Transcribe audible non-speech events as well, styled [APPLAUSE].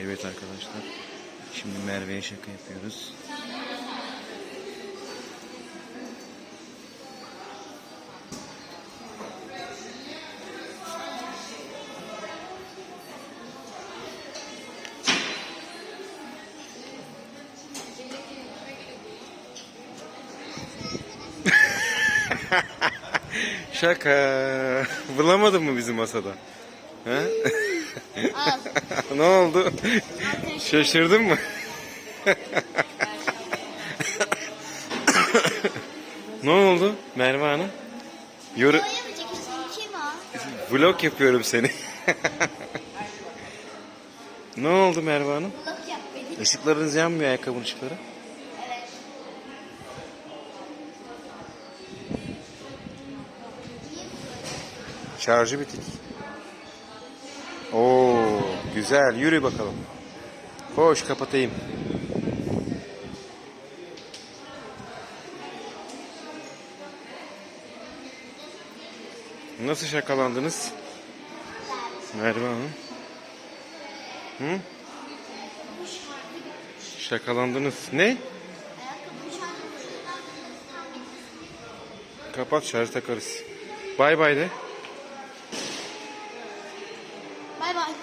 Evet arkadaşlar. Şimdi Merve'ye şaka yapıyoruz. [LAUGHS] Şaka. Bulamadın mı bizi masada? Ha? [LAUGHS] Al. ne oldu? Şaşırdın mı? ne oldu Merve Hanım? Yoru vlog yapıyorum seni. ne oldu Merve Hanım? Işıklarınız yanmıyor ayakkabının ışıkları. Evet. Şarjı bitik. Güzel yürü bakalım. Koş kapatayım. Nasıl şakalandınız? Merve Hanım. Hı? Şakalandınız. Ne? Kapat şarj takarız. Bay bay de. Bay bay.